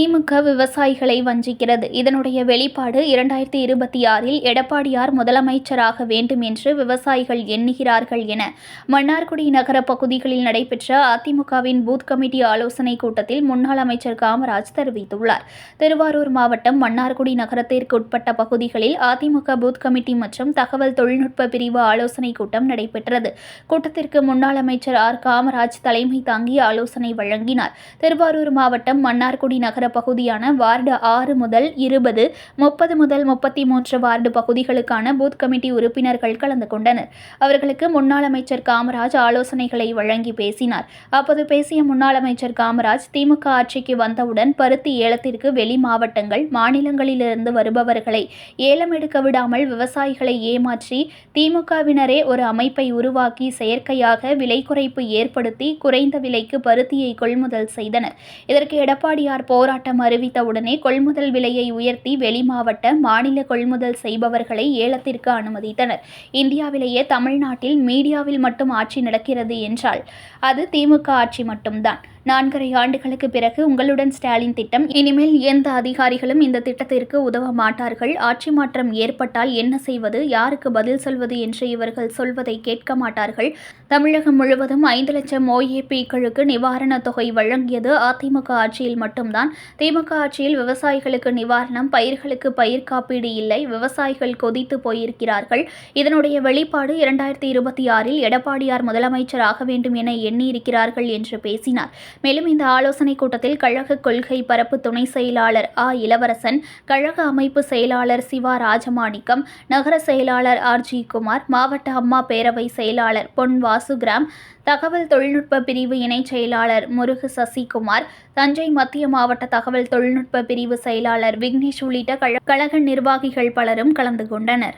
திமுக விவசாயிகளை வஞ்சிக்கிறது. இதனுடைய வெளிப்பாடு இரண்டாயிரத்தி இருபத்தி ஆறில் எடப்பாடியார் முதலமைச்சராக வேண்டும் என்று விவசாயிகள் எண்ணுகிறார்கள் என மன்னார்குடி நகர பகுதிகளில் நடைபெற்ற அதிமுகவின் பூத் கமிட்டி ஆலோசனைக் கூட்டத்தில் முன்னாள் அமைச்சர் காமராஜ் தெரிவித்துள்ளார். திருவாரூர் மாவட்டம் மன்னார்குடி நகரத்திற்குட்பட்ட பகுதிகளில் அதிமுக பூத் கமிட்டி மற்றும் தகவல் தொழில்நுட்ப பிரிவு ஆலோசனைக் கூட்டம் நடைபெற்றது. கூட்டத்திற்கு முன்னாள் அமைச்சர் ஆர் காமராஜ் தலைமை தாங்கி ஆலோசனை வழங்கினார். திருவாரூர் மாவட்டம் மன்னார்குடி நகர பகுதியான வார்டு ஆறு முதல் இருபது முப்பது முதல் முப்பத்தி மூன்று வார்டு பகுதிகளுக்கான பூத் கமிட்டி உறுப்பினர்கள் கலந்து கொண்டனர். அவர்களுக்கு முன்னாள் அமைச்சர் காமராஜ் ஆலோசனைகளை வழங்கி பேசினார். அப்போது பேசிய முன்னாள் அமைச்சர் காமராஜ் திமுக ஆட்சிக்கு வந்தவுடன் பருத்தி ஏலத்திற்கு வெளி மாவட்டங்கள் மாநிலங்களிலிருந்து வருபவர்களை ஏலம் எடுக்க விடாமல் விவசாயிகளை ஏமாற்றி திமுகவினரே ஒரு அமைப்பை உருவாக்கி செயற்கையாக விலை குறைப்பு ஏற்படுத்தி குறைந்த விலைக்கு பருத்தியை கொள்முதல் செய்தனர். இதற்கு எடப்பாடியார் போராட்டம் அறிவித்தவுடனே கொள்முதல் விலையை உயர்த்தி வெளி மாவட்ட மாநில கொள்முதல் செய்பவர்களை ஏலத்திற்கு அனுமதித்தனர். இந்தியாவிலேயே தமிழ்நாட்டில் மீடியாவில் மட்டும் ஆட்சி நடக்கிறது என்றால் அது திமுக ஆட்சி மட்டும்தான். நான்கரை ஆண்டுகளுக்கு பிறகு உங்களுடன் ஸ்டாலின் திட்டம் இனிமேல் எந்த அதிகாரிகளும் இந்த திட்டத்திற்கு உதவ மாட்டார்கள். ஆட்சி மாற்றம் ஏற்பட்டால் என்ன செய்வது யாருக்கு பதில் சொல்வது என்று இவர்கள் சொல்வதை கேட்க மாட்டார்கள். தமிழகம் முழுவதும் ஐந்து லட்சம் ஓஏபிக்களுக்கு நிவாரணத் தொகை வழங்கியது அதிமுக ஆட்சியில் மட்டும்தான். திமுக ஆட்சியில் விவசாயிகளுக்கு நிவாரணம் பயிர்களுக்கு பயிர் காப்பீடு இல்லை விவசாயிகள் கொதித்து போயிருக்கிறார்கள். இதனுடைய வெளிப்பாடு இரண்டாயிரத்தி இருபத்தி ஆறில் எடப்பாடியார் முதலமைச்சர் ஆக வேண்டும் என எண்ணியிருக்கிறார்கள் என்று பேசினார். மேலும் இந்த ஆலோசனைக் கூட்டத்தில் கழக கொள்கை பரப்பு துணை செயலாளர் ஆ. இளவரசன் கழக அமைப்பு செயலாளர் சிவா ராஜமாணிக்கம் நகர செயலாளர் ஆர். ஜி. குமார் மாவட்ட அம்மா பேரவை செயலாளர் பொன் வாசுகிராம் தகவல் தொழில்நுட்ப பிரிவு இணைச் செயலாளர் முருகு சசிகுமார் தஞ்சை மத்திய மாவட்ட தகவல் தொழில்நுட்ப பிரிவு செயலாளர் விக்னேஷ் உள்ளிட்ட கழக நிர்வாகிகள் பலரும் கலந்து கொண்டனர்.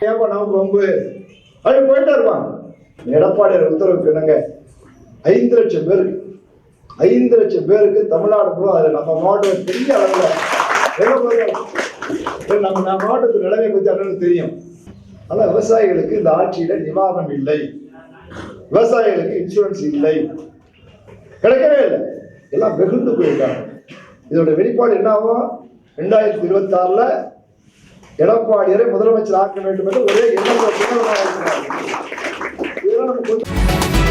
எடப்பாடியார் உத்தரவுக்கு ஐந்து லட்சம் பேருக்கு ஐந்து லட்சம் பேருக்கு தமிழ்நாடு கூட அது நம்ம மாவட்டம் பெரிய அளவில் நம்ம நம்ம மாவட்டத்து நிலைமை பற்றி அண்ணனுக்கு தெரியும். ஆனால் விவசாயிகளுக்கு இந்த ஆட்சியில் நிவாரணம் இல்லை. விவசாயிகளுக்கு இன்சூரன்ஸ் இல்லை. கிடைக்கவே இல்லை. எல்லாம் வெகுண்டு போயிருக்காங்க இதோட வெளிப்பாடு என்ன ஆகும் ரெண்டாயிரத்தி இருபத்தி ஆறில் எடப்பாடியரை முதலமைச்சர் ஆக்க வேண்டும் என்று ஒரே எண்ணம் இதெல்லாம் நம்ம கொஞ்சம்